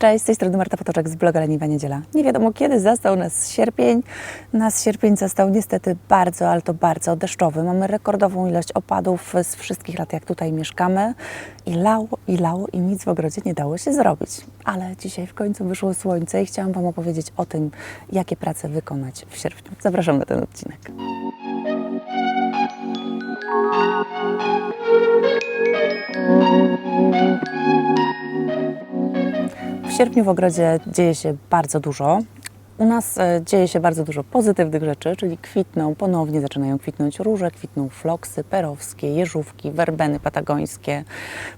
Cześć, z tej strony Marta Potoczek z bloga Leniwa Niedziela. Nie wiadomo kiedy zastał nas sierpień. Nas sierpień zastał niestety bardzo, ale to bardzo deszczowy. Mamy rekordową ilość opadów z wszystkich lat, jak tutaj mieszkamy. I lało, i lało, i nic w ogrodzie nie dało się zrobić. Ale dzisiaj w końcu wyszło słońce i chciałam Wam opowiedzieć o tym, jakie prace wykonać w sierpniu. Zapraszam na ten odcinek. W sierpniu w ogrodzie dzieje się bardzo dużo. U nas e, dzieje się bardzo dużo pozytywnych rzeczy, czyli kwitną, ponownie zaczynają kwitnąć róże, kwitną floksy perowskie, jeżówki, werbeny patagońskie.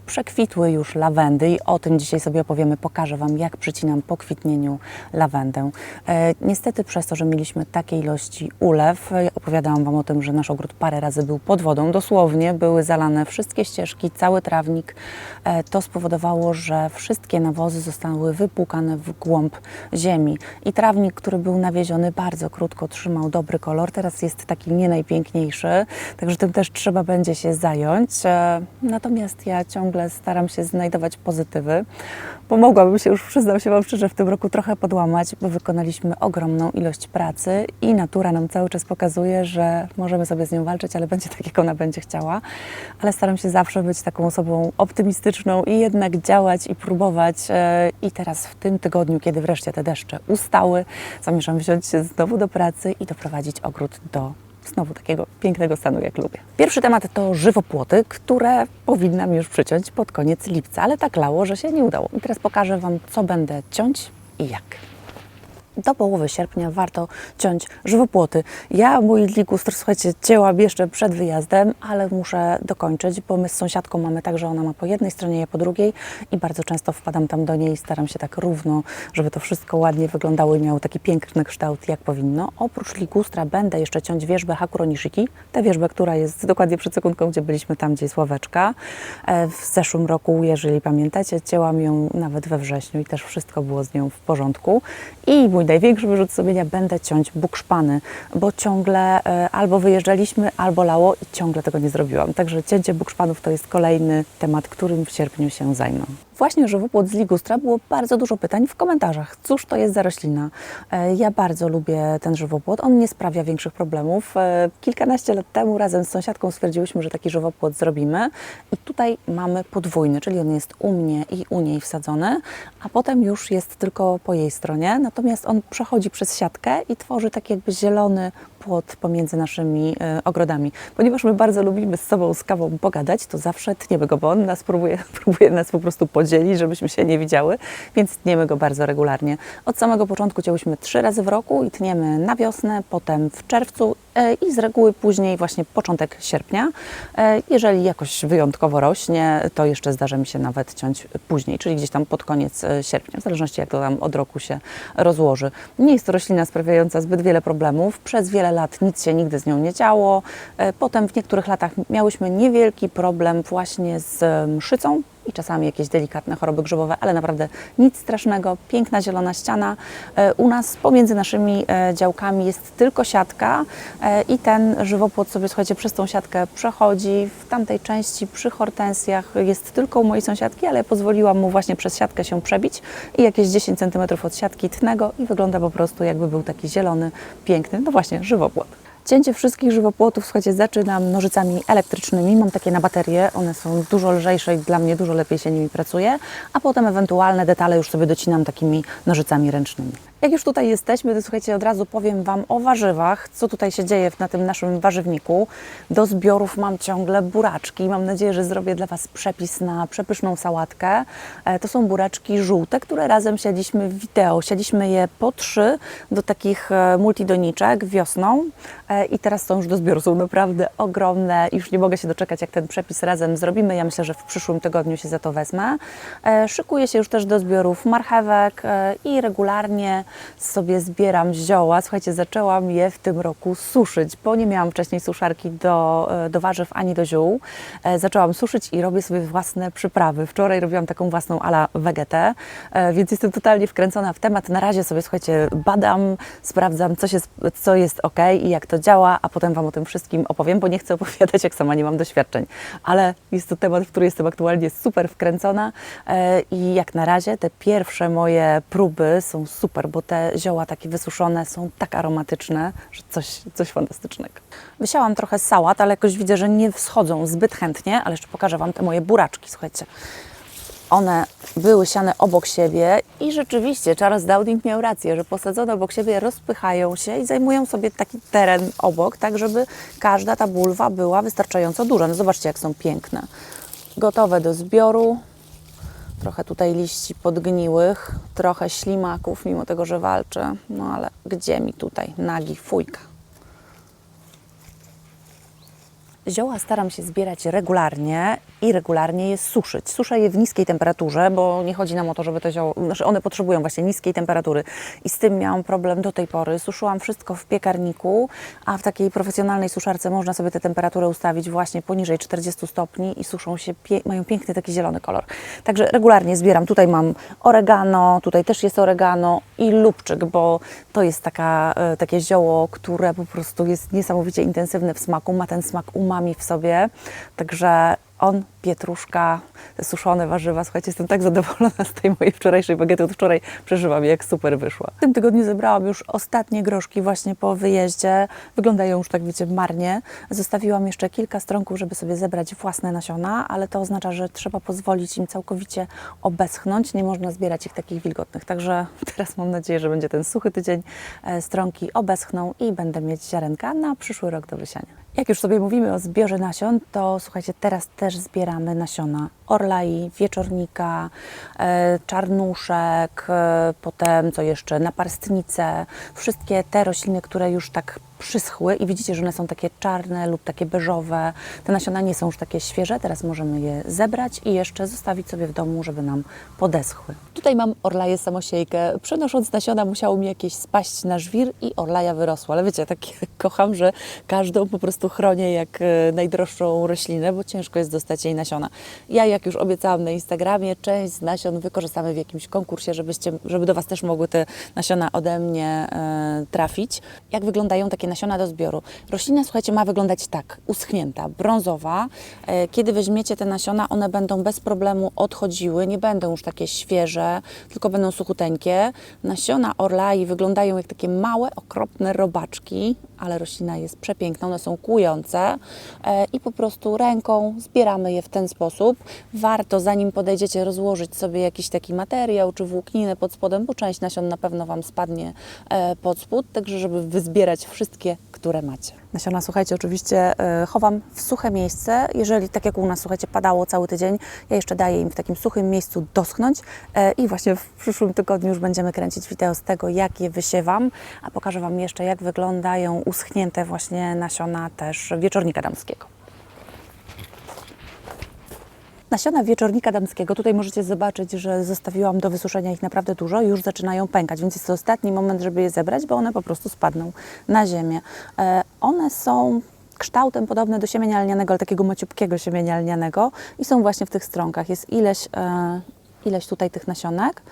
Przekwitły już lawendy i o tym dzisiaj sobie opowiemy. Pokażę Wam, jak przycinam po kwitnieniu lawendę. E, niestety przez to, że mieliśmy takie ilości ulew, e, opowiadałam Wam o tym, że nasz ogród parę razy był pod wodą, dosłownie były zalane wszystkie ścieżki, cały trawnik. E, to spowodowało, że wszystkie nawozy zostały wypłukane w głąb ziemi i trawnik, który był nawieziony bardzo krótko, trzymał dobry kolor, teraz jest taki nie najpiękniejszy, także tym też trzeba będzie się zająć. E, Natomiast ja ciągle staram się znajdować pozytywy, bo mogłabym się już, przyznam się Wam szczerze, w tym roku trochę podłamać, bo wykonaliśmy ogromną ilość pracy i natura nam cały czas pokazuje, że możemy sobie z nią walczyć, ale będzie tak, jak ona będzie chciała. Ale staram się zawsze być taką osobą optymistyczną i jednak działać i próbować. E, I teraz w tym tygodniu, kiedy wreszcie te deszcze ustały, zamierzam wziąć się znowu do pracy i doprowadzić ogród do znowu takiego pięknego stanu, jak lubię. Pierwszy temat to żywopłoty, które powinnam już przyciąć pod koniec lipca, ale tak lało, że się nie udało. I teraz pokażę Wam, co będę ciąć i jak. Do połowy sierpnia warto ciąć żywopłoty. Ja mój ligustr, słuchajcie, cięłam jeszcze przed wyjazdem, ale muszę dokończyć, bo my z sąsiadką mamy tak, że ona ma po jednej stronie, ja po drugiej i bardzo często wpadam tam do niej i staram się tak równo, żeby to wszystko ładnie wyglądało i miało taki piękny kształt, jak powinno. Oprócz ligustra będę jeszcze ciąć wierzbę Hakuronishiki, tę wierzbę, która jest dokładnie przed sekundką, gdzie byliśmy tam, gdzie jest ławeczka. E, W zeszłym roku, jeżeli pamiętacie, cięłam ją nawet we wrześniu i też wszystko było z nią w porządku. I mój największy wyrzut sumienia będę ciąć bukszpany, bo ciągle e, albo wyjeżdżaliśmy, albo lało i ciągle tego nie zrobiłam. Także cięcie bukszpanów to jest kolejny temat, którym w sierpniu się zajmę. Właśnie żywopłot z ligustra było bardzo dużo pytań w komentarzach. Cóż to jest za roślina? E, Ja bardzo lubię ten żywopłot. On nie sprawia większych problemów. E, Kilkanaście lat temu razem z sąsiadką stwierdziłyśmy, że taki żywopłot zrobimy. I tutaj mamy podwójny, czyli on jest u mnie i u niej wsadzony, a potem już jest tylko po jej stronie. Natomiast on przechodzi przez siatkę i tworzy taki jakby zielony płot pomiędzy naszymi e, ogrodami. Ponieważ my bardzo lubimy z sobą z kawą pogadać, to zawsze tniemy go, bo on nas próbuje, próbuje nas po prostu podzielić, żebyśmy się nie widziały, więc tniemy go bardzo regularnie. Od samego początku cięłyśmy trzy razy w roku i tniemy na wiosnę, potem w czerwcu e, i z reguły później właśnie początek sierpnia. E, Jeżeli jakoś wyjątkowo rośnie, to jeszcze zdarza mi się nawet ciąć później, czyli gdzieś tam pod koniec e, sierpnia, w zależności jak to tam od roku się rozłoży. Nie jest to roślina sprawiająca zbyt wiele problemów. Przez wiele lat nic się nigdy z nią nie działo. Potem w niektórych latach miałyśmy niewielki problem właśnie z mszycą i czasami jakieś delikatne choroby grzybowe, ale naprawdę nic strasznego. Piękna zielona ściana. E, U nas pomiędzy naszymi e, działkami jest tylko siatka e, i ten żywopłot sobie, słuchajcie, przez tą siatkę przechodzi. W tamtej części przy hortensjach jest tylko u mojej sąsiadki, ale pozwoliłam mu właśnie przez siatkę się przebić i jakieś 10 cm od siatki tnę go i wygląda po prostu jakby był taki zielony, piękny, no właśnie, żywopłot. Cięcie wszystkich żywopłotów, słuchajcie, zaczynam nożycami elektrycznymi. Mam takie na baterię, one są dużo lżejsze i dla mnie dużo lepiej się nimi pracuje, a potem ewentualne detale już sobie docinam takimi nożycami ręcznymi. Jak już tutaj jesteśmy, to słuchajcie, od razu powiem Wam o warzywach, co tutaj się dzieje na tym naszym warzywniku. Do zbiorów mam ciągle buraczki. Mam nadzieję, że zrobię dla Was przepis na przepyszną sałatkę. E, To są buraczki żółte, które razem siadliśmy w wideo. Siadliśmy je po trzy do takich e, multidoniczek wiosną E, i teraz są już do zbioru. Są naprawdę ogromne. Już nie mogę się doczekać, jak ten przepis razem zrobimy. Ja myślę, że w przyszłym tygodniu się za to wezmę. Szykuję się już też do zbiorów marchewek i regularnie sobie zbieram zioła. Słuchajcie, zaczęłam je w tym roku suszyć, bo nie miałam wcześniej suszarki do, e, do warzyw ani do ziół. E, Zaczęłam suszyć i robię sobie własne przyprawy. Wczoraj robiłam taką własną ala vegetę, e, więc jestem totalnie wkręcona w temat. Na razie sobie, słuchajcie, badam, sprawdzam, co, się, co jest ok i jak to działa, a potem Wam o tym wszystkim opowiem, bo nie chcę opowiadać, jak sama nie mam doświadczeń. Ale jest to temat, w który jestem aktualnie super wkręcona i jak na razie te pierwsze moje próby są super, bo te zioła takie wysuszone są tak aromatyczne, że coś, coś fantastycznego. Wysiałam trochę sałat, ale jakoś widzę, że nie wschodzą zbyt chętnie, ale jeszcze pokażę Wam te moje buraczki, słuchajcie. One były siane obok siebie i rzeczywiście Charles Dowding miał rację, że posadzone obok siebie rozpychają się i zajmują sobie taki teren obok, tak żeby każda ta bulwa była wystarczająco duża. No zobaczcie, jak są piękne. Gotowe do zbioru. Trochę tutaj liści podgniłych, trochę ślimaków, mimo tego, że walczę. No ale gdzie mi tutaj nagi fujka? Zioła staram się zbierać regularnie i regularnie je suszyć. Suszę je w niskiej temperaturze, bo nie chodzi nam o to, żeby te zioła, znaczy one potrzebują właśnie niskiej temperatury i z tym miałam problem do tej pory. Suszyłam wszystko w piekarniku, a w takiej profesjonalnej suszarce można sobie tę temperaturę ustawić właśnie poniżej 40 stopni i suszą się, pie mają piękny taki zielony kolor. Także regularnie zbieram. Tutaj mam oregano, tutaj też jest oregano i lubczyk, bo to jest taka, e, takie zioło, które po prostu jest niesamowicie intensywne w smaku, ma ten smak umami w sobie, także on, pietruszka, suszone warzywa. Słuchajcie, jestem tak zadowolona z tej mojej wczorajszej bagiety. Od wczoraj przeżywam, jak super wyszła. W tym tygodniu zebrałam już ostatnie groszki właśnie po wyjeździe. Wyglądają już tak, wiecie, marnie. Zostawiłam jeszcze kilka stronków, żeby sobie zebrać własne nasiona, ale to oznacza, że trzeba pozwolić im całkowicie obeschnąć. Nie można zbierać ich takich wilgotnych. Także teraz mam nadzieję, że będzie ten suchy tydzień. E, Stronki obeschną i będę mieć ziarenka na przyszły rok do wysiania. Jak już sobie mówimy o zbiorze nasion, to słuchajcie, teraz też zbieramy nasiona orlai, wieczornika, e, czarnuszek, e, potem co jeszcze, naparstnice, wszystkie te rośliny, które już tak przyschły i widzicie, że one są takie czarne lub takie beżowe. Te nasiona nie są już takie świeże, teraz możemy je zebrać i jeszcze zostawić sobie w domu, żeby nam podeschły. Tutaj mam orlaję samosiejkę. Przenosząc nasiona musiało mi jakieś spaść na żwir i orlaja wyrosła. Ale wiecie, tak kocham, że każdą po prostu chronię jak e, najdroższą roślinę, bo ciężko jest dostać jej nasiona. Ja, jak już obiecałam na Instagramie, część z nasion wykorzystamy w jakimś konkursie, żebyście, żeby do Was też mogły te nasiona ode mnie e, trafić. Jak wyglądają takie nasiona do zbioru? Roślina, słuchajcie, ma wyglądać tak, uschnięta, brązowa. E, kiedy weźmiecie te nasiona, one będą bez problemu odchodziły, nie będą już takie świeże, tylko będą suchuteńkie. Nasiona orlai wyglądają jak takie małe, okropne robaczki, ale roślina jest przepiękna, one są kłujące e, i po prostu ręką zbieramy je w ten sposób. Warto, zanim podejdziecie, rozłożyć sobie jakiś taki materiał czy włókninę pod spodem, bo część nasion na pewno Wam spadnie e, pod spód, także żeby wyzbierać wszystkie, które macie. Nasiona, słuchajcie, oczywiście e, chowam w suche miejsce. Jeżeli, tak jak u nas, słuchajcie, padało cały tydzień, ja jeszcze daję im w takim suchym miejscu doschnąć e, i właśnie w przyszłym tygodniu już będziemy kręcić wideo z tego, jak je wysiewam, a pokażę Wam jeszcze, jak wyglądają uschnięte właśnie nasiona też wieczornika damskiego. Nasiona wieczornika damskiego, tutaj możecie zobaczyć, że zostawiłam do wysuszenia ich naprawdę dużo, już zaczynają pękać, więc jest to ostatni moment, żeby je zebrać, bo one po prostu spadną na ziemię. E, one są kształtem podobne do siemienia lnianego, ale takiego maciupkiego siemienia lnianego i są właśnie w tych stronkach. Jest ileś, e, ileś tutaj tych nasionek.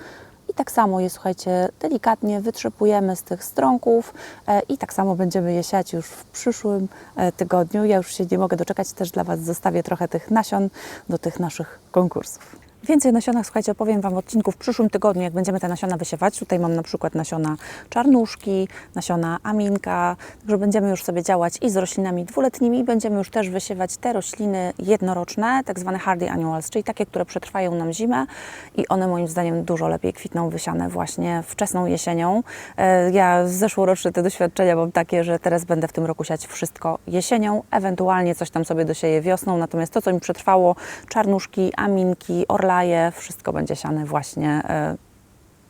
Tak samo je, słuchajcie, delikatnie wytrzepujemy z tych stronków e, i tak samo będziemy je siać już w przyszłym e, tygodniu. Ja już się nie mogę doczekać, też dla Was zostawię trochę tych nasion do tych naszych konkursów. Więcej o nasionach, słuchajcie, opowiem Wam w odcinku w przyszłym tygodniu, jak będziemy te nasiona wysiewać. Tutaj mam na przykład nasiona czarnuszki, nasiona aminka, także będziemy już sobie działać i z roślinami dwuletnimi. Będziemy już też wysiewać te rośliny jednoroczne, tak zwane hardy annuals, czyli takie, które przetrwają nam zimę i one moim zdaniem dużo lepiej kwitną wysiane właśnie wczesną jesienią. E, Ja zeszłoroczne te doświadczenia mam takie, że teraz będę w tym roku siać wszystko jesienią, ewentualnie coś tam sobie dosieję wiosną, natomiast to, co mi przetrwało, czarnuszki, aminki, wszystko będzie siane właśnie e,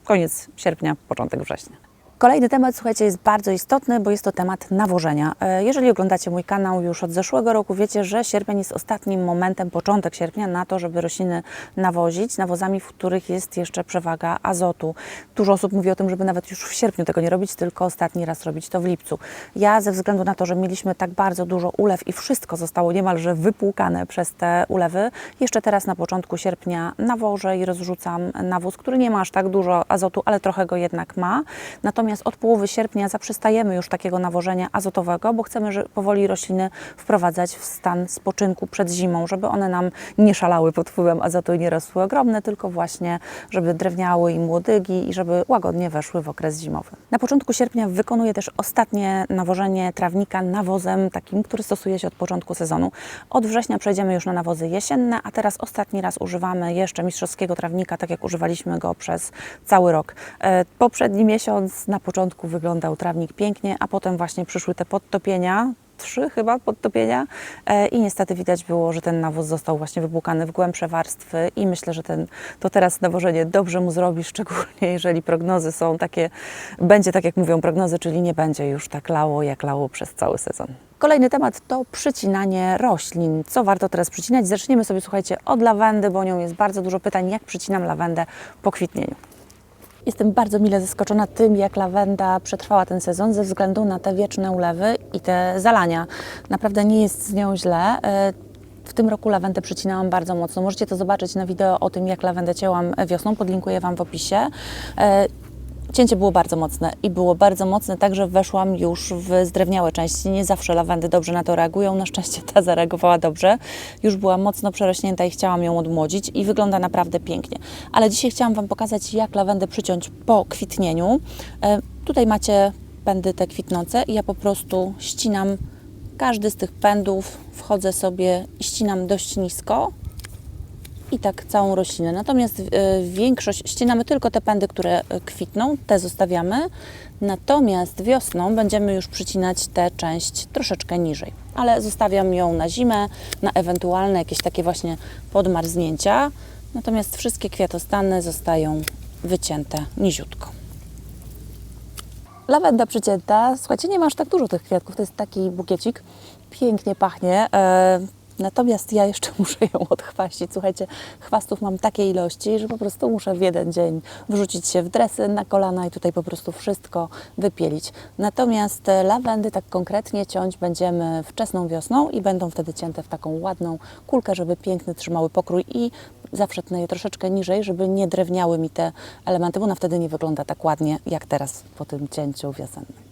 koniec sierpnia, początek września. Kolejny temat, słuchajcie, jest bardzo istotny, bo jest to temat nawożenia. E, Jeżeli oglądacie mój kanał już od zeszłego roku, wiecie, że sierpień jest ostatnim momentem, początek sierpnia na to, żeby rośliny nawozić nawozami, w których jest jeszcze przewaga azotu. Dużo osób mówi o tym, żeby nawet już w sierpniu tego nie robić, tylko ostatni raz robić to w lipcu. Ja ze względu na to, że mieliśmy tak bardzo dużo ulew i wszystko zostało niemalże wypłukane przez te ulewy, jeszcze teraz na początku sierpnia nawożę i rozrzucam nawóz, który nie ma aż tak dużo azotu, ale trochę go jednak ma. Natomiast od połowy sierpnia zaprzestajemy już takiego nawożenia azotowego, bo chcemy że powoli rośliny wprowadzać w stan spoczynku przed zimą, żeby one nam nie szalały pod wpływem azotu i nie rosły ogromne, tylko właśnie, żeby drewniały im łodygi i żeby łagodnie weszły w okres zimowy. Na początku sierpnia wykonuję też ostatnie nawożenie trawnika nawozem takim, który stosuje się od początku sezonu. Od września przejdziemy już na nawozy jesienne, a teraz ostatni raz używamy jeszcze mistrzowskiego trawnika, tak jak używaliśmy go przez cały rok. E, Poprzedni miesiąc na początku wyglądał trawnik pięknie, a potem właśnie przyszły te podtopienia, trzy chyba podtopienia e, i niestety widać było, że ten nawóz został właśnie wypłukany w głębsze warstwy i myślę, że ten, to teraz nawożenie dobrze mu zrobi, szczególnie jeżeli prognozy są takie, będzie tak jak mówią prognozy, czyli nie będzie już tak lało, jak lało przez cały sezon. Kolejny temat to przycinanie roślin. Co warto teraz przycinać? Zaczniemy sobie, słuchajcie, od lawendy, bo nią jest bardzo dużo pytań, jak przycinam lawendę po kwitnieniu. Jestem bardzo mile zaskoczona tym, jak lawenda przetrwała ten sezon ze względu na te wieczne ulewy i te zalania. Naprawdę nie jest z nią źle. E, W tym roku lawendę przycinałam bardzo mocno. Możecie to zobaczyć na wideo o tym, jak lawendę cięłam wiosną. Podlinkuję Wam w opisie. Cięcie było bardzo mocne i było bardzo mocne, także weszłam już w zdrewniałe części. Nie zawsze lawendy dobrze na to reagują. Na szczęście ta zareagowała dobrze. Już była mocno przerośnięta i chciałam ją odmłodzić i wygląda naprawdę pięknie. Ale dzisiaj chciałam Wam pokazać, jak lawendę przyciąć po kwitnieniu. E, tutaj macie pędy te kwitnące i ja po prostu ścinam każdy z tych pędów, wchodzę sobie i ścinam dość nisko i tak całą roślinę. Natomiast e, większość, ścinamy tylko te pędy, które e, kwitną, te zostawiamy. Natomiast wiosną będziemy już przycinać tę część troszeczkę niżej. Ale zostawiam ją na zimę, na ewentualne jakieś takie właśnie podmarznięcia. Natomiast wszystkie kwiatostany zostają wycięte niziutko. Lawenda przycięta. Słuchajcie, nie ma aż tak dużo tych kwiatków. To jest taki bukiecik. Pięknie pachnie. Natomiast ja jeszcze muszę ją odchwaścić. Słuchajcie, chwastów mam takiej ilości, że po prostu muszę w jeden dzień wrzucić się w dresy na kolana i tutaj po prostu wszystko wypielić. Natomiast e, lawendy tak konkretnie ciąć będziemy wczesną wiosną i będą wtedy cięte w taką ładną kulkę, żeby piękny trzymały pokrój i zawsze tnę je troszeczkę niżej, żeby nie drewniały mi te elementy, bo ona wtedy nie wygląda tak ładnie jak teraz po tym cięciu wiosennym.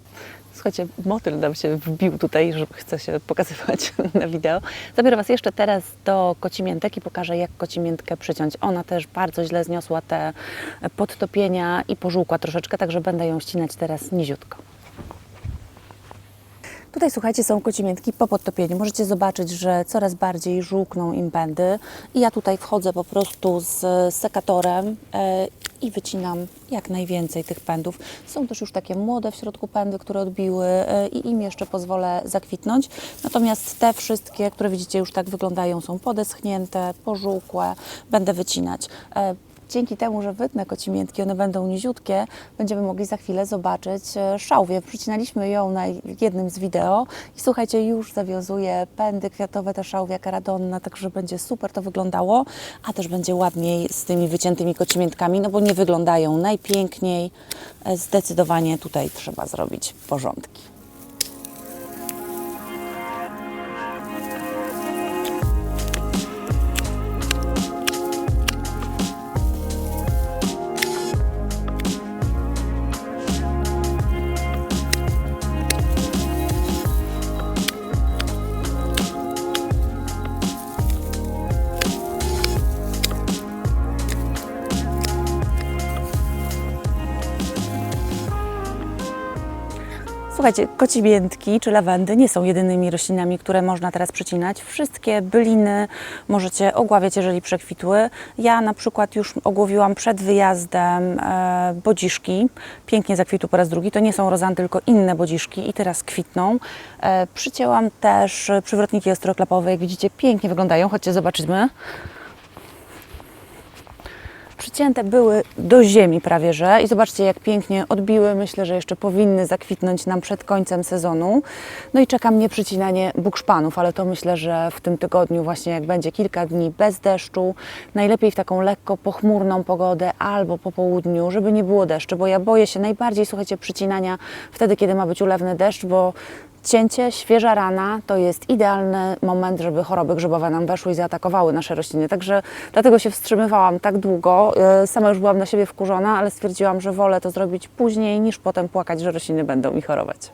Słuchajcie, motyl nam się wbił tutaj, że chce się pokazywać na wideo. Zabiorę Was jeszcze teraz do kocimiętek i pokażę, jak kocimiętkę przyciąć. Ona też bardzo źle zniosła te podtopienia i pożółkła troszeczkę, także będę ją ścinać teraz niziutko. Tutaj słuchajcie, są kocimiętki po podtopieniu. Możecie zobaczyć, że coraz bardziej żółkną im pędy. I ja tutaj wchodzę po prostu z sekatorem e, i wycinam jak najwięcej tych pędów. Są też już takie młode w środku pędy, które odbiły e, i im jeszcze pozwolę zakwitnąć. Natomiast te wszystkie, które widzicie już tak wyglądają, są podeschnięte, pożółkłe. Będę wycinać. Dzięki temu, że wytnę kocimiętki, one będą niziutkie, będziemy mogli za chwilę zobaczyć e, szałwię. Przycinaliśmy ją na jednym z wideo i słuchajcie, już zawiązuje pędy kwiatowe, ta szałwia karadonna, także będzie super to wyglądało, a też będzie ładniej z tymi wyciętymi kocimiętkami, no bo nie wyglądają najpiękniej. E, Zdecydowanie tutaj trzeba zrobić porządki. Słuchajcie, kocimiętki czy lawendy nie są jedynymi roślinami, które można teraz przycinać. Wszystkie byliny możecie ogławiać, jeżeli przekwitły. Ja na przykład już ogłowiłam przed wyjazdem e, bodziszki. Pięknie zakwitły po raz drugi. To nie są rozan, tylko inne bodziszki i teraz kwitną. E, przycięłam też przywrotniki ostroklapowe. Jak widzicie, pięknie wyglądają. Chodźcie, zobaczymy. Przycięte były do ziemi prawie, że i zobaczcie jak pięknie odbiły. Myślę, że jeszcze powinny zakwitnąć nam przed końcem sezonu. No i czeka mnie przycinanie bukszpanów, ale to myślę, że w tym tygodniu właśnie jak będzie kilka dni bez deszczu, najlepiej w taką lekko pochmurną pogodę albo po południu, żeby nie było deszczu, bo ja boję się najbardziej, słuchajcie, przycinania wtedy, kiedy ma być ulewny deszcz, bo Cięcie, świeża rana to jest idealny moment, żeby choroby grzybowe nam weszły i zaatakowały nasze rośliny. Także dlatego się wstrzymywałam tak długo. E, Sama już byłam na siebie wkurzona, ale stwierdziłam, że wolę to zrobić później, niż potem płakać, że rośliny będą mi chorować.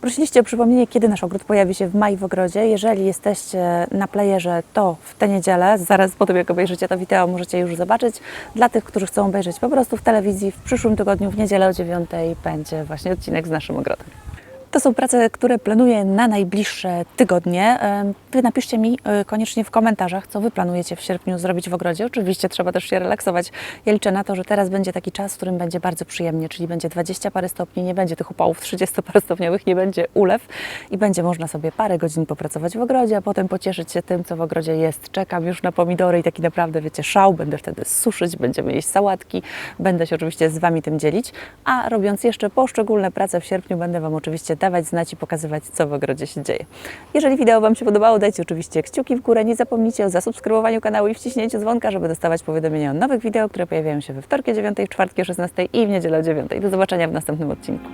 Prosiliście o przypomnienie, kiedy nasz ogród pojawi się w maju w ogrodzie. Jeżeli jesteście na playerze, to w tę niedzielę, zaraz po tym jak obejrzycie to wideo, możecie już zobaczyć. Dla tych, którzy chcą obejrzeć po prostu w telewizji, w przyszłym tygodniu, w niedzielę o 9 będzie właśnie odcinek z naszym ogrodem. To są prace, które planuję na najbliższe tygodnie. Wy napiszcie mi e, koniecznie w komentarzach, co Wy planujecie w sierpniu zrobić w ogrodzie. Oczywiście trzeba też się relaksować. Ja liczę na to, że teraz będzie taki czas, w którym będzie bardzo przyjemnie, czyli będzie 20 parę stopni, nie będzie tych upałów 30 parę stopniowych, nie będzie ulew i będzie można sobie parę godzin popracować w ogrodzie, a potem pocieszyć się tym, co w ogrodzie jest. Czekam już na pomidory i taki naprawdę, wiecie, szał. Będę wtedy suszyć, będziemy jeść sałatki. Będę się oczywiście z Wami tym dzielić, a robiąc jeszcze poszczególne prace w sierpniu, będę Wam oczywiście dawać znać i pokazywać, co w ogrodzie się dzieje. Jeżeli wideo Wam się podobało, dajcie oczywiście kciuki w górę. Nie zapomnijcie o zasubskrybowaniu kanału i wciśnięciu dzwonka, żeby dostawać powiadomienia o nowych wideo, które pojawiają się we wtorki o 9, w czwartki o 16 i w niedzielę o 9. Do zobaczenia w następnym odcinku.